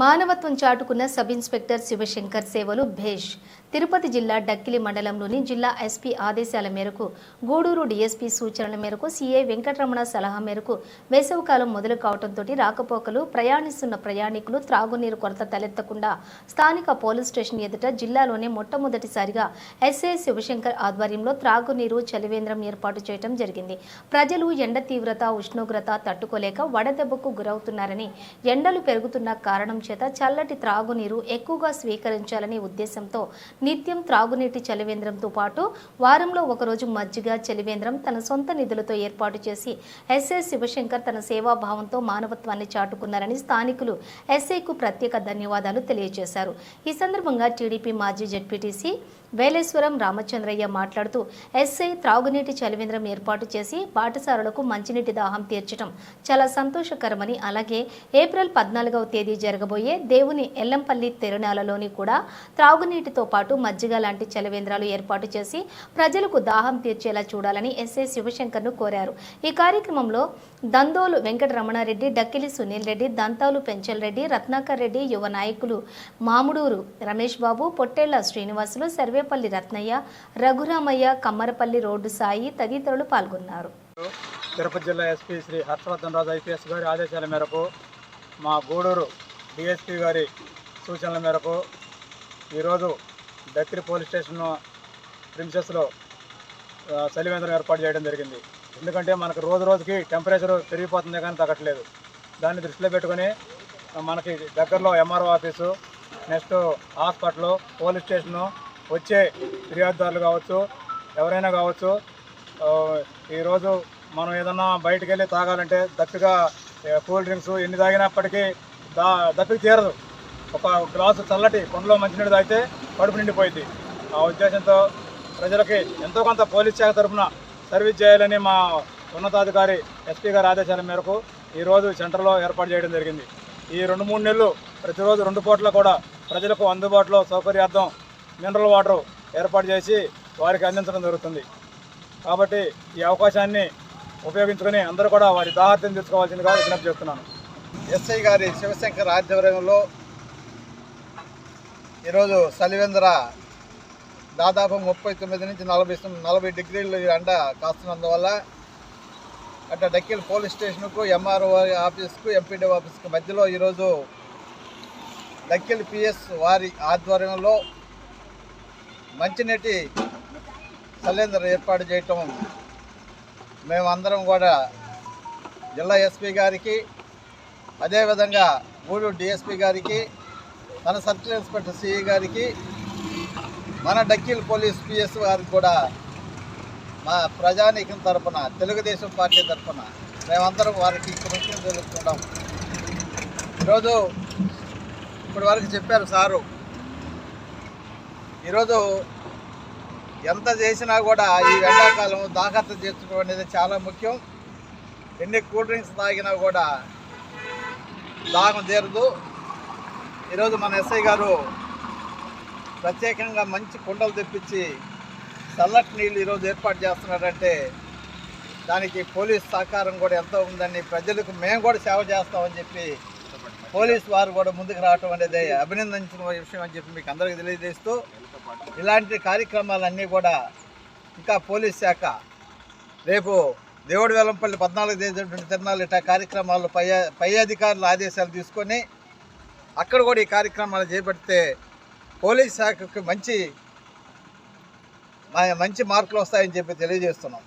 మానవత్వం చాటుకున్న sub inspector Shivshankar సేవలు భేష్. తిరుపతి జిల్లా డక్కిలి మండలంలోని జిల్లా ఎస్పీ ఆదేశాల మేరకు గూడూరు డీఎస్పీ సూచనల మేరకు సీఏ వెంకటరమణ సలహా మేరకు వేసవికాలం మొదలు కావడంతో రాకపోకలు ప్రయాణిస్తున్న ప్రయాణికులు త్రాగునీరు కొరత తలెత్తకుండా స్థానిక పోలీస్ స్టేషన్ ఎదుట జిల్లాలోనే మొట్టమొదటిసారిగా ఎస్ఏ శివశంకర్ ఆధ్వర్యంలో త్రాగునీరు చలివేంద్రం ఏర్పాటు చేయడం జరిగింది. ప్రజలు ఎండ తీవ్రత ఉష్ణోగ్రత తట్టుకోలేక వడదెబ్బకు గురవుతున్నారని ఎండలు పెరుగుతున్న కారణం చేత చల్లటి త్రాగునీరు ఎక్కువగా స్వీకరించాలనే ఉద్దేశంతో నిత్యం త్రాగునీటి చలివేంద్రంతో పాటు వారంలో ఒకరోజు మజ్జిగ చలివేంద్రం తన సొంత నిధులతో ఏర్పాటు చేసి ఎస్ఐ శివశంకర్ తన సేవాభావంతో మానవత్వాన్ని చాటుకున్నారని స్థానికులు ఎస్ఐకు ప్రత్యేక ధన్యవాదాలు తెలియజేశారు. ఈ సందర్భంగా టీడీపీ మాజీ జడ్పీటీసీ వేలేశ్వరం రామచంద్రయ్య మాట్లాడుతూ ఎస్ఐ త్రాగునీటి చలివేంద్రం ఏర్పాటు చేసి పాఠశాలలకు మంచినీటి దాహం తీర్చడం చాలా సంతోషకరమని అలాగే ఏప్రిల్ పద్నాలుగవ తేదీ జరగబోయే దేవుని ఎల్లంపల్లి తిరునాలలోని కూడా త్రాగునీటితో పాటు మజ్జిగ లాంటి చలవేంద్రాలు ఏర్పాటు చేసి ప్రజలకు దాహం తీర్చేలా చూడాలని ఎస్ఐ శివశంకర్ను కోరారు. ఈ కార్యక్రమంలో దందోలు వెంకటరమణారెడ్డి డక్కిలి సునీల్ రెడ్డి దంతాలు పెంచల్ రెడ్డి రత్నాకర్ రెడ్డి యువ నాయకులు మాముడూరు రమేష్ బాబు పొట్టేళ్ళ శ్రీనివాసులు సర్వేపల్లి రత్నయ్య రఘురామయ్య కమ్మరపల్లి రోడ్డు సాయి తదితరులు పాల్గొన్నారు. తిరుపతి జిల్లా ఎస్పీ శ్రీ హర్షవర్ధన్ రాజు ఐపీఎస్ గారి ఆదేశాల మేరకు మా గూడూరు డిఎస్పీ గారి సూచనల మేరకు ఈరోజు దక్కిరి పోలీస్ స్టేషన్ ప్రిన్సెస్లో చలివేంద్రం ఏర్పాటు చేయడం జరిగింది. ఎందుకంటే మనకు రోజు రోజుకి టెంపరేచర్ పెరిగిపోతుంది కానీ తగ్గట్లేదు. దాన్ని దృష్టిలో పెట్టుకొని మనకి దగ్గరలో MRO office next hospital police station వచ్చే ఫిర్యాదుదారులు కావచ్చు ఎవరైనా కావచ్చు ఈరోజు మనం ఏదన్నా బయటకు వెళ్ళి తాగాలంటే దట్టుగా కూల్ డ్రింక్స్ ఎన్ని తాగినప్పటికీ దా దప్పికి తీరదు. ఒక గ్లాసు చల్లటి కొండలో మంచినీళ్ళు తాగితే కడుపు నిండిపోయింది. ఆ ఉద్దేశంతో ప్రజలకి ఎంతో కొంత పోలీస్ శాఖ తరఫున సర్వీస్ చేయాలని మా ఉన్నతాధికారి ఎస్పీ గారి ఆదేశాల మేరకు ఈరోజు సెంటర్లో ఏర్పాటు చేయడం జరిగింది. ఈ రెండు మూడు నెలలు ప్రతిరోజు రెండు పూట్ల కూడా ప్రజలకు అందుబాటులో సౌకర్యార్థం మినరల్ వాటర్ ఏర్పాటు చేసి వారికి అందించడం జరుగుతుంది. కాబట్టి ఈ అవకాశాన్ని ఉపయోగించుకొని అందరూ కూడా వారి దాహార్థం తీసుకోవాల్సిందిగా విజ్ఞప్తి చేస్తున్నాను. ఎస్ఐ గారి శివశంకర్ ఆధ్వర్యంలో ఈరోజు సలివేంద్ర దాదాపు ముప్పై తొమ్మిది నుంచి నలభై నలభై డిగ్రీలు ఎండ కాస్తున్నందువల్ల అట్లా డక్కిల్ పోలీస్ స్టేషన్కు ఎంఆర్ఓ ఆఫీస్కు ఎంపీడీ ఆఫీస్కు మధ్యలో ఈరోజు డక్కిల్ పిఎస్ వారి ఆధ్వర్యంలో మంచినీటి సలేంద్ర ఏర్పాటు చేయటం మేమందరం కూడా జిల్లా ఎస్పీ గారికి అదేవిధంగా గూడూరు డిఎస్పీ గారికి మన సర్కిల్ ఇన్స్పెక్టర్ సిఈ గారికి మన డక్కిల్ పోలీస్ పిఎస్ గారికి కూడా మా ప్రజానీకం తరపున తెలుగుదేశం పార్టీ తరపున మేమందరం వారికి కృతజ్ఞతలు తెలుపుతున్నాం ఈరోజు ఇప్పటి వరకు చెప్పారు సారు. ఈరోజు ఎంత చేసినా కూడా ఈ ఎండాకాలం దాఖత చేసుకోవడం అనేది చాలా ముఖ్యం. ఎన్ని కూల్ డ్రింక్స్ తాగినా కూడా దాహం తీరదు ఈరోజు మన ఎస్ఐ గారు ప్రత్యేకంగా మంచి కుండలు తెప్పించి చల్లటి నీళ్ళు ఈరోజు ఏర్పాటు చేస్తున్నారంటే దానికి పోలీస్ సహకారం కూడా ఎంతో ఉందని ప్రజలకు మేము కూడా సేవ చేస్తామని చెప్పి పోలీస్ వారు కూడా ముందుకు రావటం అనేది అభినందించిన విషయం అని చెప్పి మీకు అందరికీ తెలియజేస్తూ ఇలాంటి కార్యక్రమాలన్నీ కూడా ఇంకా పోలీస్ శాఖ రేపు దేవుడి వెల్లంపల్లి పద్నాలుగు తేదీ తిరణాలు ఇట్లా కార్యక్రమాలు పై పై అధికారుల ఆదేశాలు తీసుకొని అక్కడ కూడా ఈ కార్యక్రమాలు చేపడితే పోలీస్ శాఖకు మంచి మంచి మార్కులు వస్తాయని చెప్పి తెలియజేస్తున్నాం.